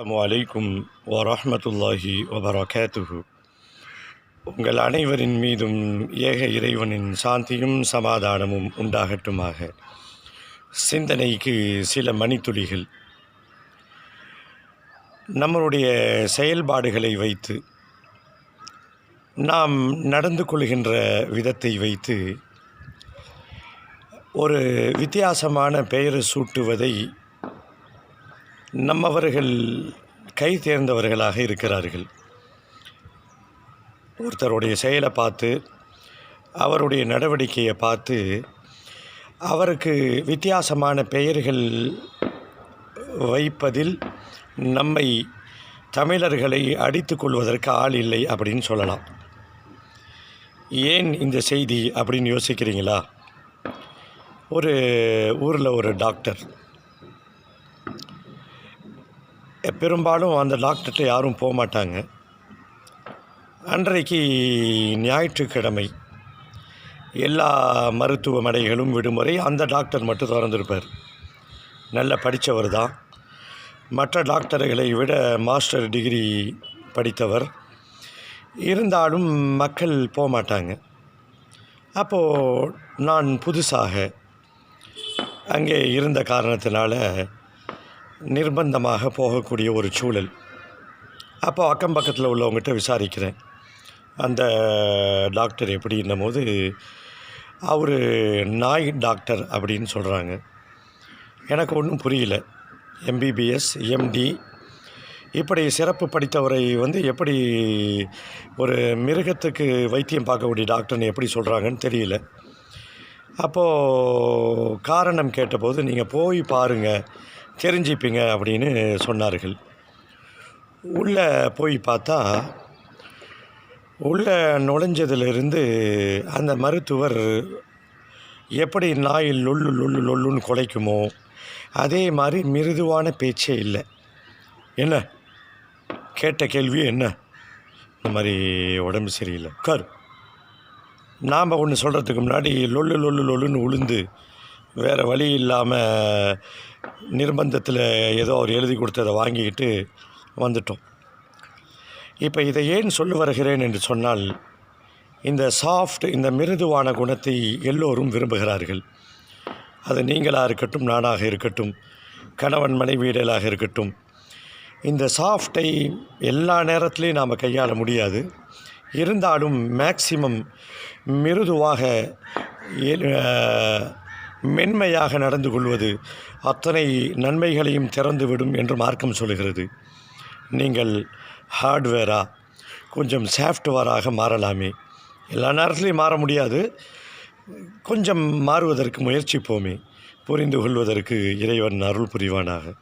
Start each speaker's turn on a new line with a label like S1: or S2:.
S1: அஸ்லாம் வலைக்கும் வரமத்துல்லாஹி வபரகாத்துஹு. உங்கள் அனைவரின் மீதும் ஏக இறைவனின் சாந்தியும் சமாதானமும் உண்டாகட்டுமாக. சிந்தனைக்கு சில மணித்துளிகள். நம்மளுடைய செயல்பாடுகளை வைத்து நாம் நடந்து கொள்கின்ற விதத்தை வைத்து ஒரு வித்தியாசமான பெயர் சூட்டுவதை நம்மவர்கள் கை தேர்ந்தவர்களாக இருக்கிறார்கள். ஒருத்தருடைய செயலை பார்த்து அவருடைய நடவடிக்கையை பார்த்து அவருக்கு வித்தியாசமான பெயர்கள் வைப்பதில் நம்மை தமிழர்களை அடித்து கொள்வதற்கு ஆள் இல்லை அப்படின்னு சொல்லலாம். ஏன் இந்த செய்தி அப்படின்னு யோசிக்கிறீங்களா? ஒரு ஊரில் ஒரு டாக்டர் பெரும்பாலும் அந்த டாக்டர்கிட்ட யாரும் போக மாட்டாங்க அன்றைக்கு ஞாயிற்றுக்கிழமை எல்லா மருத்துவமனைகளும் விடுமுறை அந்த டாக்டர் மட்டும் திறந்திருப்பார். நல்ல படித்தவர் தான். மற்ற டாக்டர்களை விட மாஸ்டர் டிகிரி படித்தவர். இருந்தாலும் மக்கள் போக மாட்டாங்க அப்போது நான் புதுசாக அங்கே இருந்த காரணத்தினால நிர்பந்தமாக போகக்கூடிய ஒரு சூழல். அப்போ அக்கம் பக்கத்தில் உள்ளவங்ககிட்ட விசாரிக்கிறேன். அந்த டாக்டர் எப்படின்னும் போது அவர் நாய் டாக்டர் அப்படின்னு சொல்கிறாங்க எனக்கு ஒன்றும் புரியல. எம்பிபிஎஸ் எம்டி இப்படி சிறப்பு படித்தவரை வந்து எப்படி ஒரு மிருகத்துக்கு வைத்தியம் பார்க்கக்கூடிய டாக்டர்னு எப்படி சொல்கிறாங்கன்னு தெரியல. அப்போது காரணம் கேட்டபோது நீங்கள் போய் பாருங்கள் தெரிஞ்சுப்பீங்க அப்படின்னு சொன்னார்கள். உள்ளே போய் பார்த்தா உள்ளே நுழைஞ்சதுலேருந்து அந்த மருத்துவர் எப்படி நாய் லொல்லு லொல்லு லொல்லுன்னு குலைக்குமோ அதே மாதிரி மிருதுவான பேச்சே இல்லை. என்ன? கேட்ட கேள்வி என்ன? இந்த மாதிரி உடம்பு சரியில்லை. உட்காரு நாம் ஒன்று சொல்கிறதுக்கு முன்னாடி லொல்லு லொல்லு லொல்லுன்னு உளுந்து வேறு வழி இல்லாமல் நிர்பந்தத்தில் ஏதோ அவர் எழுதி கொடுத்ததை வாங்கிக்கிட்டு வந்துட்டோம். இப்போ இதை ஏன் சொல்லி வருகிறேன் என்று சொன்னால் இந்த சாஃப்ட் இந்த மிருதுவான குணத்தை எல்லோரும் விரும்புகிறார்கள். அது நீங்களாக இருக்கட்டும் நானாக இருக்கட்டும் கணவன் மனைவியிடலாக இருக்கட்டும். இந்த சாஃப்டை எல்லா நேரத்துலையும் நாம் கையாள முடியாது. இருந்தாலும் மேக்சிமம் மிருதுவாக மென்மையாக நடந்து கொள்வது அத்தனை நன்மைகளையும் திறந்துவிடும் என்று மார்க்கம் சொல்கிறது. நீங்கள் ஹார்ட்வேராக கொஞ்சம் சாஃப்ட்வேராக மாறலாமே. எல்லா நேரத்துலையும் மாற முடியாது. கொஞ்சம் மாறுவதற்கு முயற்சிப்போமே. புரிந்து கொள்வதற்கு இறைவன் அருள் புரிவானாக.